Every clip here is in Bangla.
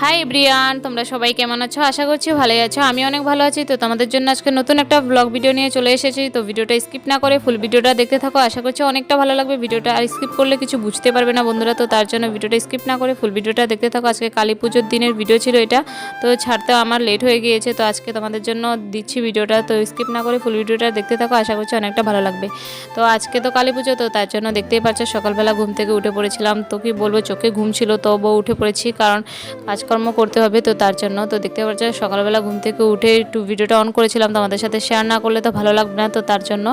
হাই ব্রিয়ান তোমরা সবাই কেমন আছো? আশা করছি ভালোই আছো। আমি অনেক ভালো আছি। তো তোমাদের জন্য আজকে নতুন একটা ব্লগ ভিডিও নিয়ে চলে এসেছি। তো ভিডিওটা স্কিপ না করে ফুল ভিডিওটা দেখতে থাকো। আশা করছি অনেকটা ভালো লাগবে ভিডিওটা। আর স্কিপ করলে কিছু বুঝতে পারবে না বন্ধুরা। তো তার জন্য ভিডিওটা স্কিপ না করে ফুল ভিডিওটা দেখতে থাকো। আজকে কালী পুজোর দিনের ভিডিও ছিল এটা। তো ছাড়তেও আমার লেট হয়ে গিয়েছে। তো আজকে তোমাদের জন্য দিচ্ছি ভিডিওটা তো স্কিপ না করে ফুল ভিডিওটা দেখতে থাকো। আশা করছি অনেকটা ভালো লাগবে। তো আজকে তো কালী পুজো। তো তার জন্য দেখতেই পাচ্ছ সকালবেলা ঘুম থেকে উঠে পড়েছিলাম। তো কি বলব, চোখে ঘুম ছিল, তবুও উঠে পড়েছি। কারণ কাজকর্ম করতে হবে তো তার জন্য। তো দেখতে পাচ্ছ, সকালবেলা ঘুম থেকে উঠে একটু ভিডিওটা অন করেছিলাম তোমাদের সাথে শেয়ার না করলে তো ভালো লাগবে না তো তার জন্য।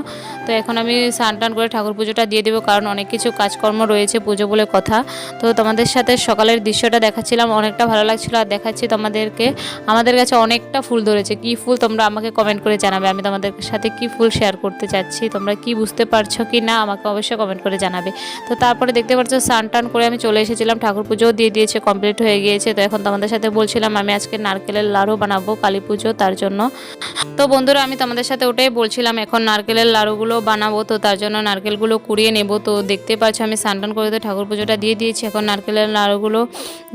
তো এখন আমি স্নান টান করে ঠাকুর পুজোটা দিয়ে দেবো কারণ অনেক কিছু কাজকর্ম রয়েছে পুজো বলে কথা। তো তোমাদের সাথে সকালের দৃশ্যটা দেখাচ্ছিলাম, অনেকটা ভালো লাগছিল আর দেখাচ্ছি তোমাদেরকে। আমাদের কাছে অনেকটা ফুল ধরেছে। কি ফুল তোমরা আমাকে কমেন্ট করে জানাবে। আমি তোমাদের সাথে কি ফুল শেয়ার করতে চাচ্ছি, তোমরা কি বুঝতে পারছ কি না আমাকে অবশ্যই কমেন্ট করে জানাবে। তো তারপরে দেখতে পাচ্ছ, স্নান টান করে আমি চলে এসেছিলাম, ঠাকুর পুজোও দিয়ে দিয়েছে কমপ্লিট হয়ে গিয়েছে। তো এখন তোমাদের সাথে বলছিলাম, আমি আজকে নারকেলের লাড়ু বানাবো কালী পুজো তার জন্য। তো বন্ধুরা, আমি তোমাদের সাথে ওটাই বলছিলাম, এখন নারকেলের লাড়ুগুলো বানাবো। তো তার জন্য নারকেলগুলো কুড়িয়ে নেব। তো দেখতে পাচ্ছ, আমি স্নান করে তো ঠাকুর পুজোটা দিয়ে দিয়েছি। এখন নারকেলের লাড়ুগুলো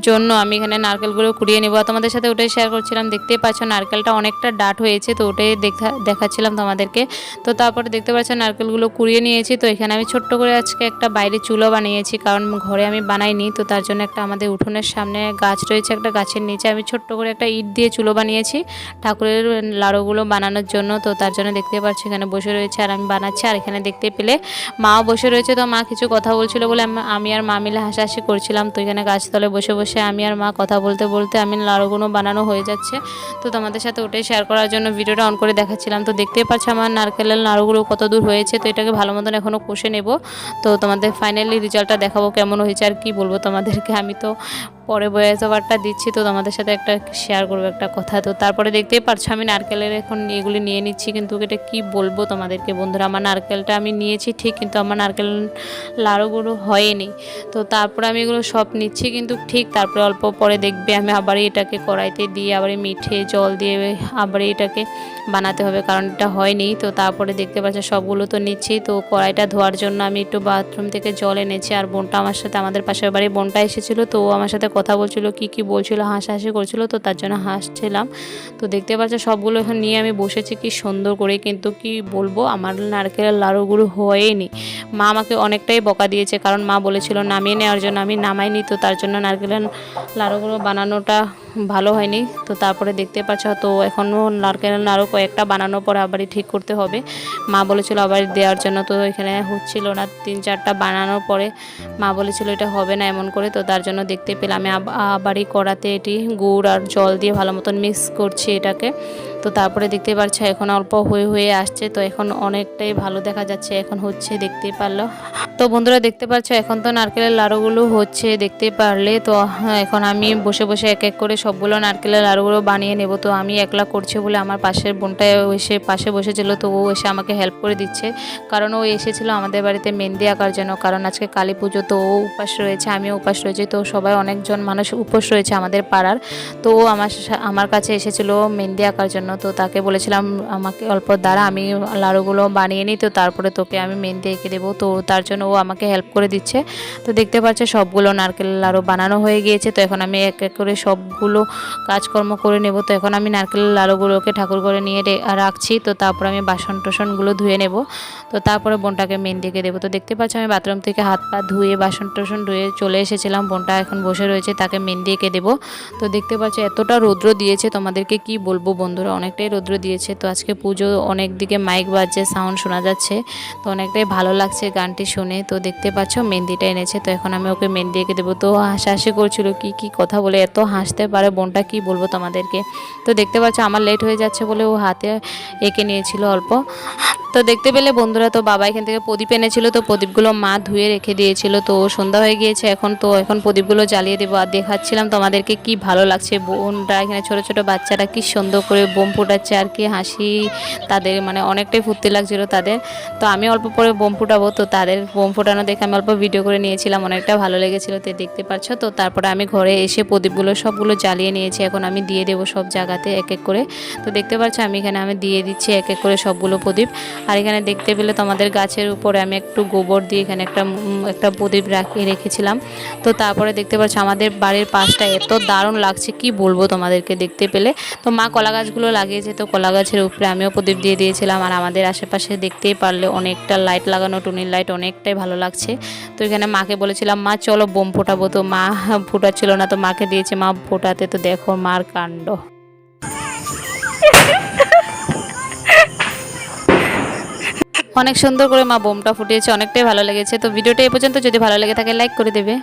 জন্য আমি এখানে নারকেলগুলো কুড়িয়ে নেব। তোমাদের সাথে ওটাই শেয়ার করছিলাম দেখতেই পাচ্ছ নারকেলটা অনেকটা ডাট হয়েছে। তো ওটাই দেখা, দেখাচ্ছিলাম তোমাদেরকে। তো তারপরে দেখতে পাচ্ছ, নারকেলগুলো কুড়িয়ে নিয়েছি। তো এখানে আমি ছোট্ট করে আজকে একটা বাইরে চুলো বানিয়েছি, কারণ ঘরে আমি বানাইনি। তো তার জন্য একটা আমাদের উঠোনের সামনে গাছ রয়েছে, একটা গাছের নিচে। আমি ছোট্ট করে একটা ইট দিয়ে চুলো বানিয়েছি। ঠাকুরের লাড়ুগুলো বানানোর জন্য। তো তার জন্য দেখতে পাচ্ছি এখানে বসে রয়েছে আর আমি বানাচ্ছি। আর এখানে দেখতে পেলে মাও বসে রয়েছে। তো মা কিছু কথা বলছিল বলে আমি- আর মা মিলে হাসাহাসি করছিলাম। তো এখানে গাছতলে বসে বসে আমি আর মা কথা বলতে বলতে আমি লাড়ুগুলো বানানো হয়ে যাচ্ছে। তো তোমাদের সাথে ওটাই শেয়ার করার জন্য ভিডিওটা অন করে দেখাচ্ছিলাম। তো দেখতেই পাচ্ছ আমার নারকেলের নাড়ুগুলো কত দূর হয়েছে। তো এটাকে ভালো মতন এখনও কষে নেব। তো তোমাদের ফাইনালি রেজাল্টটা দেখাবো কেমন হয়েছে আর কি বলব তোমাদেরকে। আমি তো পরে ভয়েস ওভারটা দিচ্ছি তো তোমাদের সাথে একটা শেয়ার করব একটা কথা। তো তারপরে দেখতেই পারছ আমি নারকেলের এখন এগুলি নিয়ে নিচ্ছি, কিন্তু এটা কি বলব তোমাদেরকে বন্ধুরা? আমার নারকেলটা আমি নিয়েছি ঠিক, কিন্তু আমার নারকেল লাড়ুগুলো হয়নি। তো তারপরে আমি এগুলো সব নিচ্ছি কিন্তু ঠিক, তারপরে অল্প পরে দেখবে আমি আবার এটাকে কড়াইতে দিয়ে আবার মিঠে জল দিয়ে আবার এটাকে বানাতে হবে, কারণ এটা হয়নি। তো তারপরে দেখতে পাচ্ছ সবগুলো তো নিচ্ছি, তো কড়াইটা ধোয়ার জন্য আমি একটু বাথরুম থেকে জল এনেছি, আর বোনটা আমার সাথে, আমাদের পাশের বাড়ি বোনটা এসেছিল, তো ও আমার সাথে কথা বলছিল, কি কি বলছিল, হাসাহাসি করছিল, তো তার জন্য হাসছিলাম। তো দেখতে পাচ্ছ, সবগুলো এখন নিয়ে আমি বসেছি, কি সুন্দর করে, কিন্তু কি বলব, আমার নারকেলের লাড়ুগুলো হয়নি। মা আমাকে অনেকটাই বকা দিয়েছে, কারণ মা বলেছিল, নামিয়ে নেওয়ার জন্য আমি নামাইনি, তো তার জন্য নারকেলের লাড়ুগুলো বানানোটা ভালো হয়নি। তো তারপরে দেখতে পাচ্ছ, তো এখনও নারকেল নাড়ু কয়েকটা বানানোর পরে আবারই ঠিক করতে হবে। মা বলেছিল আবার দেওয়ার জন্য, তো এখানে হচ্ছিল না। তিন চারটা বানানোর পরে মা বলেছিল এটা হবে না এমন করে, তো তার জন্য দেখতে পেলাম। আমি আব- আবারই করাতে এটি গুড় আর জল দিয়ে ভালো মতন মিক্স করছি এটাকে। তো তারপরে দেখতে পাচ্ছ এখন অল্প হয়ে হয়ে আসছে, তো এখন অনেকটাই ভালো দেখা যাচ্ছে, এখন হচ্ছে দেখতে পারল। তো বন্ধুরা দেখতে পাচ্ছ এখন তো নারকেলের লাড়ুগুলো হচ্ছে দেখতে পারলে, তো এখন আমি বসে বসে এক এক করে সবগুলো নারকেলের লাড়ুগুলো বানিয়ে নেব। তো আমি একলা করছি বলে আমার পাশের বোনটা এসে পাশে বসেছিল, তো ও এসে আমাকে হেল্প করে দিচ্ছে। কারণ ও এসেছিল আমাদের বাড়িতে মেহেন্দি আঁকার জন্য, কারণ আজকে কালী পুজো, তো ও উপাস রয়েছে, আমিও উপাস রয়েছি, তো সবাই অনেকজন মানুষ উপোস রয়েছে আমাদের পাড়ার। তো ও আমার আমার কাছে এসেছিল মেহেন্দি আঁকার জন্য তো তাকে বলেছিলাম, আমাকে অল্প দ্বারা আমি লাড়ুগুলো বানিয়ে নিই, তো তারপরে তোকে আমি মেহেন্দি এঁকে দেবো। তো তার জন্য ও আমাকে হেল্প করে দিচ্ছে। তো দেখতে পাচ্ছ, সবগুলো নারকেল লাড়ু বানানো হয়ে গিয়েছে। তো এখন আমি এক এক করে সবগুলো কাজকর্ম করে নেব। তো এখন আমি নারকেল লাড়ুগুলোকে ঠাকুর করে নিয়ে রাখছি। তো তারপর আমি বাসন টোসনগুলো ধুয়ে নেব। তো তারপরে বোনটাকে মেহেন্দি এঁকে দেবো। তো দেখতে পাচ্ছ, আমি বাথরুম থেকে হাত পা ধুয়ে বাসন টোসন ধুয়ে চলে এসেছিলাম। বোনটা এখন বসে রয়েছে, তাকে মেহেন্দি এঁকে দেবো। তো দেখতে পাচ্ছ, এতটা রৌদ্র দিয়েছে। তোমাদেরকে কি বলব বন্ধুরা অনেকটাই রৌদ্র দিয়েছে। তো আজকে পুজো অনেক দিকে মাইক বাজছে সাউন্ড শোনা যাচ্ছে। তো অনেকটাই ভালো লাগছে গানটি শুনে। তো দেখতে পাচ্ছ মেহেন্দিটা এনেছে। তো এখন আমি ওকে মেহেন্দি এঁকে দেবো। তো হাসাহাসি করছিল, কি কি কথা বলে, এত হাসতে পারে বোনটা, কি বলব তোমাদেরকে? তো দেখতে পাচ্ছ আমার লেট হয়ে যাচ্ছে বলে ও হাতে এঁকে নিয়েছিল অল্প। তো দেখতে পেলে বন্ধুরা, তো বাবা এখান থেকে প্রদীপ এনেছিল। তো প্রদীপগুলো মা ধুয়ে রেখে দিয়েছিল। তো সন্ধ্যা হয়ে গিয়েছে এখন। তো এখন প্রদীপগুলো জ্বালিয়ে দেবো। আর দেখাচ্ছিলাম তোমাদেরকে কি ভালো লাগছে। বোনরা এখানে ছোট ছোট বাচ্চারা কি সুন্দর করে বোম ফুটাচ্ছে আর কি, হাসি তাদের মানে অনেকটাই ফুর্তি লাগছিল তাদের। তো আমি অল্প পরে বোম ফুটাবো, তো তাদের বোম ফোটানো দেখে আমি অল্প ভিডিও করে নিয়েছিলাম, অনেকটা ভালো লেগেছিলো তো দেখতে পাচ্ছ তো তারপরে আমি ঘরে এসে প্রদীপগুলো সবগুলো জ্বালিয়ে নিয়েছি, এখন আমি দিয়ে দেবো সব জায়গাতে এক এক করে। তো দেখতে পাচ্ছ আমি এখানে আমি দিয়ে দিচ্ছি এক এক করে সবগুলো প্রদীপ। আর এখানে দেখতে পেলে তোমাদের গাছের উপরে আমি একটু গোবর দিয়ে এখানে একটা একটা প্রদীপ রাখি, রেখেছিলাম। তো তারপরে দেখতে পাচ্ছ আমাদের বাড়ির পাশটা এত দারুণ লাগছে, কি বলব তোমাদেরকে দেখতে পেলে। তো মা কলা গাছগুলো লাগিয়েছে তো কলা গাছের উপরে আমিও প্রদীপ দিয়ে দিয়েছিলাম, আর আমাদের আশেপাশে দেখতেই পারলে অনেকটা লাইট লাগানো, টুনির লাইট অনেকটাই ভালো লাগছে। তো এখানে মাকে বলেছিলাম, মা, চলো বোম ফোটাবো। তো মা ফোটাচ্ছিল না, তো মাকে দিয়েছে, মা, ফোটাতে তো দেখো মার কাণ্ড। অনেক সুন্দর করে মা বোমটা ফুটিয়েছে, অনেকটাই ভালো লেগেছে। তো ভিডিওটা এ পর্যন্ত, যদি ভালো লেগে থাকে লাইক করে দেবে।